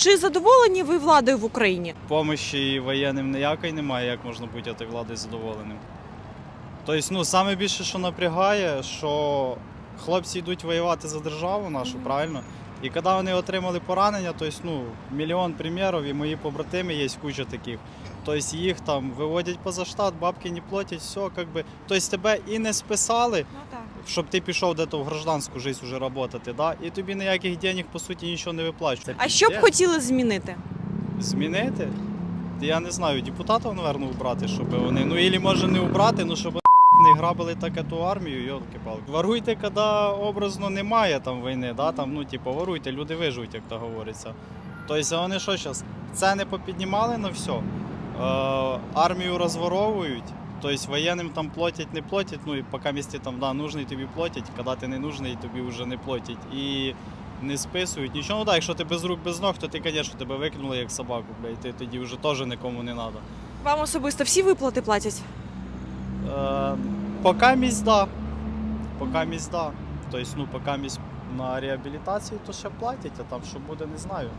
Чи задоволені ви владою в Україні? Помощі воєнним ніякої немає, як можна бути тією владою задоволеним. Тобто, ну, саме більше, що напрягає, що хлопці йдуть воювати за державу нашу, правильно? І коли вони отримали поранення, тобто, ну, мільйон примірів, і мої побратими є куча таких. Тобто їх там виводять поза штат, бабки не платять, все, как би. Тобто тебе і не списали, Ну так. щоб ти пішов де в гражданську життя вже працювати, да? і тобі ніяких денег, по суті, нічого не виплачують. А що б хотіли змінити? Змінити? Я не знаю, депутатів, напевно, убрати, щоб вони. Ну, ілі може не убрати, ну щоб не грабили так ту армію, йолки палки Воруйте, коли образно немає там війни, да? там, ну, типу, воруйте, люди виживуть, як то говориться. Тобто, вони що зараз? Ціни попіднімали на все, е, армію розворовують. Тобто воєнним там платять, не платять, ну і поки місті там да, нужний тобі платять, коли ти не нужний, тобі вже не платять. І не списують нічого. Ну так, якщо ти без рук, без ног, то ти, звісно, тебе викинули як собаку, блядь, ти тоді вже теж нікому не треба. Вам особисто всі виплати платять? Е, поки місць, да. Поки місць, да. Тобто, ну, поки місць на реабілітації, то ще платять, а там що буде, не знаю.